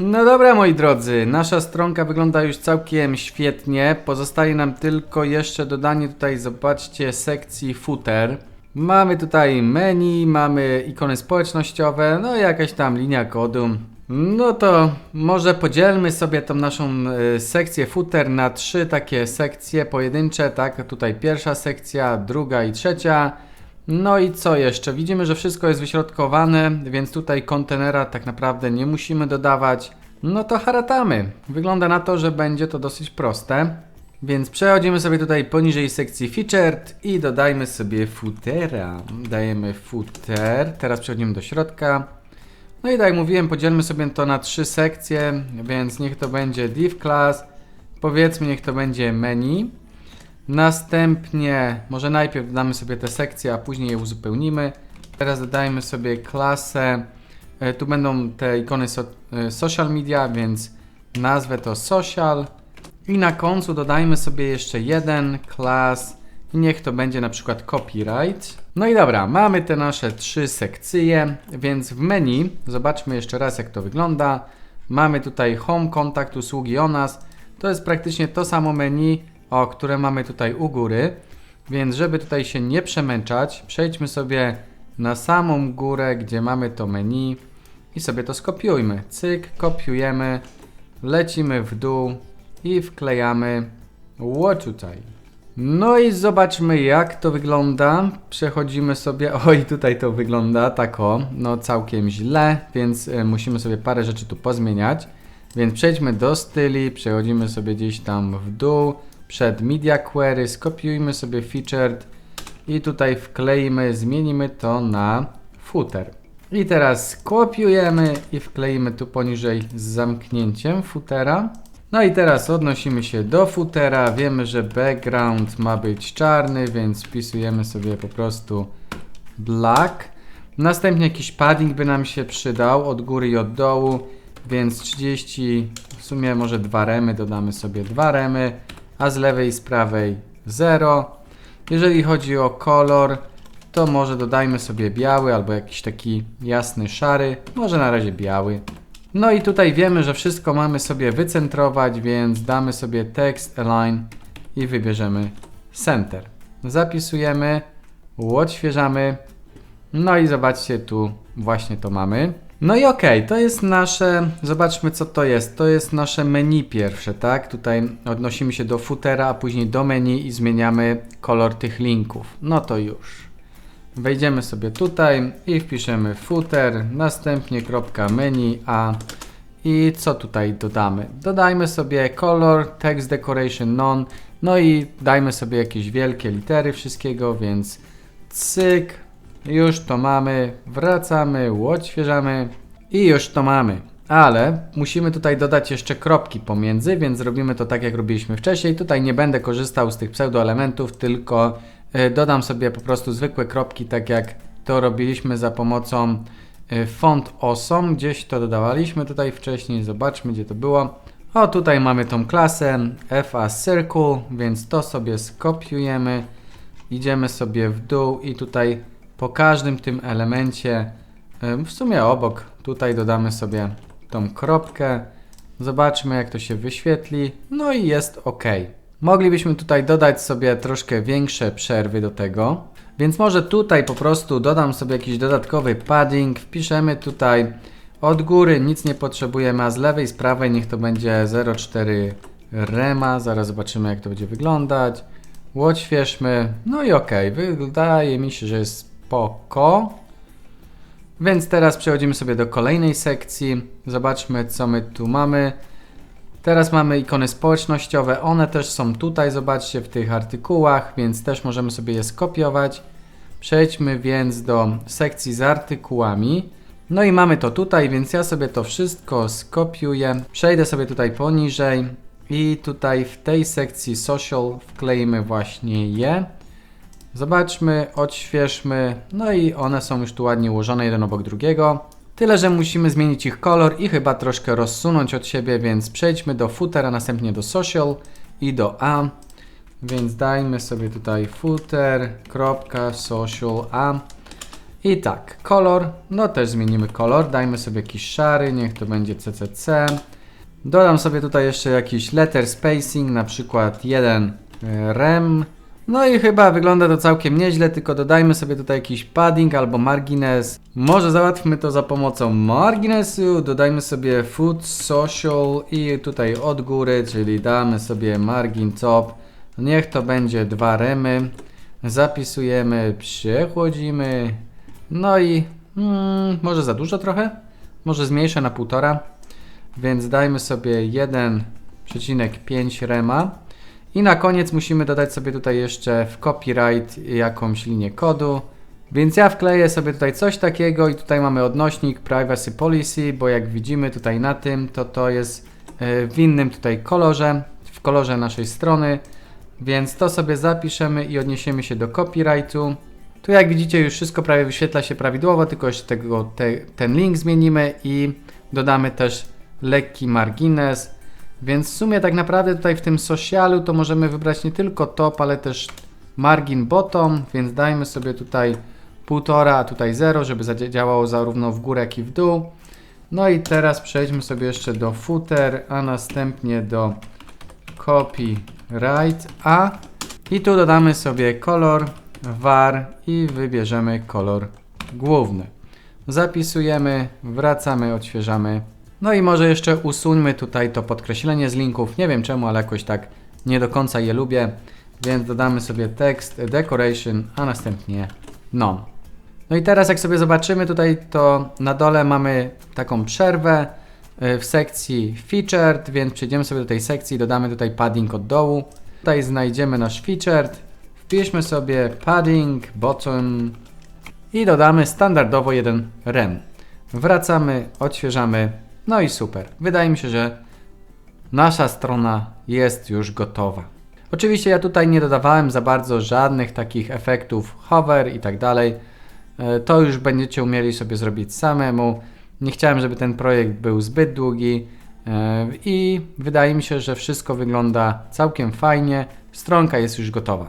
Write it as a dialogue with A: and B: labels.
A: No dobra, moi drodzy, nasza stronka wygląda już całkiem świetnie. Pozostaje nam tylko jeszcze dodanie tutaj, zobaczcie, sekcji footer. Mamy tutaj menu, mamy ikony społecznościowe, no i jakaś tam linia kodu. No to może podzielmy sobie tą naszą y, sekcję footer na trzy takie sekcje pojedyncze, tak? Tutaj pierwsza sekcja, druga i trzecia. No i co jeszcze? Widzimy, że wszystko jest wyśrodkowane, więc tutaj kontenera tak naprawdę nie musimy dodawać. No to haratamy. Wygląda na to, że będzie to dosyć proste. Więc przechodzimy sobie tutaj poniżej sekcji featured i dodajmy sobie footera. Dajemy footer. Teraz przechodzimy do środka. No i tak jak mówiłem, podzielmy sobie to na trzy sekcje, więc niech to będzie div class. Powiedzmy, niech to będzie menu. Następnie, może najpierw dodamy sobie te sekcje, a później je uzupełnimy. Teraz dodajmy sobie klasę. E, Tu będą te ikony so, e, social media, więc nazwę to social. I na końcu dodajmy sobie jeszcze jeden class i niech to będzie na przykład copyright. No i dobra, mamy te nasze trzy sekcje, więc w menu zobaczmy jeszcze raz jak to wygląda. Mamy tutaj home, kontakt, usługi o nas. To jest praktycznie to samo menu, o które mamy tutaj u góry. Więc żeby tutaj się nie przemęczać, przejdźmy sobie na samą górę, gdzie mamy to menu i sobie to skopiujmy. Cyk, kopiujemy, lecimy w dół i wklejamy ło tutaj. No i zobaczmy jak to wygląda. Przechodzimy sobie, oj tutaj to wygląda tak o, no całkiem źle, więc e, musimy sobie parę rzeczy tu pozmieniać. Więc przejdźmy do styli, przechodzimy sobie gdzieś tam w dół, przed media query, skopiujmy sobie featured i tutaj wkleimy, zmienimy to na footer. I teraz kopiujemy i wkleimy tu poniżej z zamknięciem footera. No i teraz odnosimy się do footera. Wiemy, że background ma być czarny, więc wpisujemy sobie po prostu black. Następnie jakiś padding by nam się przydał od góry i od dołu, więc 30, w sumie może dwa remy, dodamy sobie dwa remy, a z lewej i z prawej 0. Jeżeli chodzi o kolor, to może dodajmy sobie biały albo jakiś taki jasny szary, może na razie biały. No i tutaj wiemy, że wszystko mamy sobie wycentrować, więc damy sobie text align i wybierzemy center. Zapisujemy, odświeżamy. No i zobaczcie, tu właśnie to mamy. No i okej, to jest nasze, zobaczmy co to jest. To jest nasze menu pierwsze, tak? Tutaj odnosimy się do footera, a później do menu i zmieniamy kolor tych linków. No to już. Wejdziemy sobie tutaj i wpiszemy footer, następnie kropka menu a i co tutaj dodamy? Dodajmy sobie color, text decoration none, no i dajmy sobie jakieś wielkie litery wszystkiego, więc cyk, już to mamy, wracamy, odświeżamy i już to mamy. Ale musimy tutaj dodać jeszcze kropki pomiędzy, więc zrobimy to tak jak robiliśmy wcześniej. Tutaj nie będę korzystał z tych pseudoelementów, tylko y, dodam sobie po prostu zwykłe kropki, tak jak to robiliśmy za pomocą y, font awesome. Gdzieś to dodawaliśmy tutaj wcześniej, zobaczmy gdzie to było. O, tutaj mamy tą klasę FA Circle, więc to sobie skopiujemy. Idziemy sobie w dół i tutaj po każdym tym elemencie, w sumie obok, tutaj dodamy sobie tą kropkę. Zobaczmy jak to się wyświetli. No i jest ok. Moglibyśmy tutaj dodać sobie troszkę większe przerwy do tego. Więc może tutaj po prostu dodam sobie jakiś dodatkowy padding. Wpiszemy tutaj od góry, nic nie potrzebujemy, a z lewej, z prawej niech to będzie 0,4 rema. Zaraz zobaczymy jak to będzie wyglądać. Odświeżmy. No i ok, wydaje mi się, że jest spoko. Więc teraz przechodzimy sobie do kolejnej sekcji. Zobaczmy, co my tu mamy. Teraz mamy ikony społecznościowe. One też są tutaj, zobaczcie, w tych artykułach, więc też możemy sobie je skopiować. Przejdźmy więc do sekcji z artykułami. No i mamy to tutaj, więc ja sobie to wszystko skopiuję. Przejdę sobie tutaj poniżej i tutaj w tej sekcji social wkleimy właśnie je. Zobaczmy, odświeżmy, no i one są już tu ładnie ułożone jeden obok drugiego. Tyle, że musimy zmienić ich kolor i chyba troszkę rozsunąć od siebie, więc przejdźmy do footera, następnie do social i do a. Więc dajmy sobie tutaj footer, kropka, social, a. I tak, kolor, no też zmienimy kolor, dajmy sobie jakiś szary, niech to będzie CCC. Dodam sobie tutaj jeszcze jakiś letter spacing, na przykład 1 e, rem. No i chyba wygląda to całkiem nieźle, tylko dodajmy sobie tutaj jakiś padding albo margines. Może załatwmy to za pomocą marginesu, dodajmy sobie food social i tutaj od góry, czyli damy sobie margin top. Niech to będzie dwa remy. Zapisujemy, przechłodzimy. No i mm, może za dużo trochę? Może zmniejszę na półtora. Więc dajmy sobie 1,5 rema. I na koniec musimy dodać sobie tutaj jeszcze w copyright jakąś linię kodu. Więc ja wkleję sobie tutaj coś takiego i tutaj mamy odnośnik privacy policy, bo jak widzimy tutaj na tym, to to jest e, w innym tutaj kolorze, w kolorze naszej strony. Więc to sobie zapiszemy i odniesiemy się do copyrightu. Tu jak widzicie już wszystko prawie wyświetla się prawidłowo, tylko jeszcze tego, te, ten link zmienimy i dodamy też lekki margines. Więc w sumie tak naprawdę tutaj w tym socialu to możemy wybrać nie tylko top, ale też margin bottom, więc dajmy sobie tutaj 1,5, a tutaj 0, żeby zadziałało zarówno w górę, jak i w dół. No i teraz przejdźmy sobie jeszcze do footer, a następnie do copyright a i tu dodamy sobie kolor var i wybierzemy kolor główny. Zapisujemy, wracamy, odświeżamy. No i może jeszcze usuńmy tutaj to podkreślenie z linków. Nie wiem czemu, ale jakoś tak nie do końca je lubię. Więc dodamy sobie tekst decoration, a następnie none. No i teraz jak sobie zobaczymy tutaj, to na dole mamy taką przerwę y, w sekcji featured, więc przejdziemy sobie do tej sekcji i dodamy tutaj padding od dołu. Tutaj znajdziemy nasz featured, wpiszmy sobie padding bottom i dodamy standardowo jeden rem. Wracamy, odświeżamy, no i super. Wydaje mi się, że nasza strona jest już gotowa. Oczywiście ja tutaj nie dodawałem za bardzo żadnych takich efektów hover i tak dalej. E, To już będziecie umieli sobie zrobić samemu. Nie chciałem, żeby ten projekt był zbyt długi e, i wydaje mi się, że wszystko wygląda całkiem fajnie. Stronka jest już gotowa.